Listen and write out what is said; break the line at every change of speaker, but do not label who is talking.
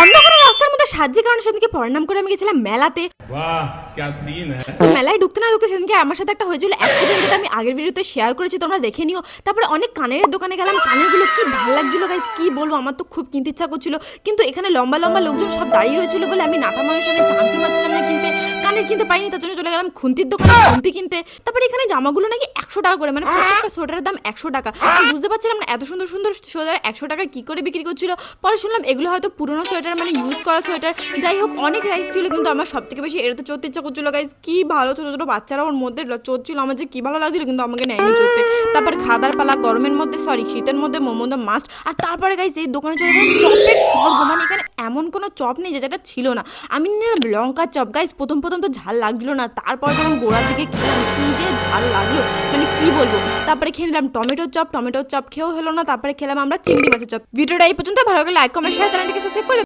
অন্য কোনো রাস্তার মধ্যে সাহায্য কারণে সেদিনকে প্রণাম করে আমি গেছিলাম মেলাতে। মেলায় ঢুকতে না ঢুকতে সেদিনকে আমার সাথে একটা হয়েছিল অ্যাক্সিডেন্ট যেটা আমি আগের ভিডিওতে শেয়ার করেছি তোমরা দেখে নিও। তারপরে অনেক কানের দোকানে গেলাম কানেরগুলো কি ভালো লাগছিল গাইজ কি বলব আমার তো খুব কিনতে ইচ্ছা করছিল। কিন্তু এখানে লম্বা লম্বা লোকজন সব দাঁড়িয়ে রয়েছিল বলে আমি নাটা মানুষের সঙ্গে চান্সই পাচ্ছিলাম না কিনতে। কানের কিনতে পাইনি তার জন্য চলে গেলাম খুন্তির দোকানে খুন্তি কিনতে। তারপরে এখানে জামাগুলো নাকি একশো টাকা করে মানে প্রত্যেকটা সোয়েটারের দাম একশো টাকা। আমি বুঝতে পারছিলাম না এত সুন্দর সুন্দর সোয়েটার একশো টাকা কী করে বিক্রি করছিল। পরে শুনলাম এগুলো হয়তো পুরনো সোয়েটার মানে ইউজ করা সোয়েটার। যাই হোক অনেক রাইস ছিল কিন্তু আমার সব থেকে বেশি এটাতে চড়তে ইচ্ছা করছিল। গাইজ কি ভালো ছোটো ছোটো বাচ্চারা ওর মধ্যে চড়ছিল আমার যে কি ভালো লাগছিল কিন্তু আমাকে নেয়নি চড়তে। তারপর খাদার পালা গরমের মধ্যে সরি শীতের মধ্যে মোমোদা মাস্ট আর তারপরে গাইজ এই দোকানে চলে গেলাম চপের স্বর্গ মানে এখানে এমন কোনো চপ নেই যেটা ছিল না। আমি নিলাম লঙ্কার চপ গাইজ প্রথম প্রথম তো ঝাল লাগছিল না। তারপর যখন গোড়ার দিকে খেলাম কি যে ঝাল লাগল। মানে কি বলব? তারপরে খেয়ে নিলাম টমেটোর চপ টমেটোর চপ খেয়েও হলো না, তারপরে খেলাম আমরা চিংড়ি মাছের চপ। ভিডিওটা এই পর্যন্ত, ভালো লাগলে লাইক কমেন্ট শেয়ার চ্যানেলটিকে সাবস্ক্রাইব করে